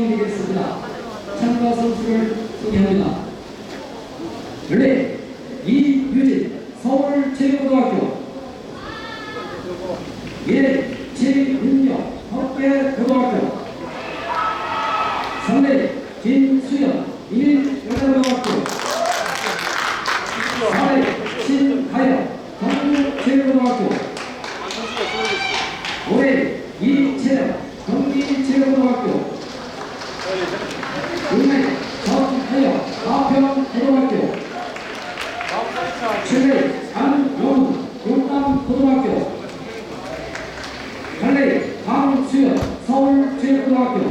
진행되겠습니다. 참가 선수를 소개합니다. 원래 이유진 서울체육고등학교 예 최은영 헛개고등학교 3대 김수연 이민여자고등학교 4대 신가영 경북체육고등학교 5대 이채영 경기체육고등학교 çıkıyor. Savun çevirip bırakıyor.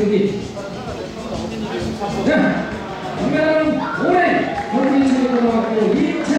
여기. 네.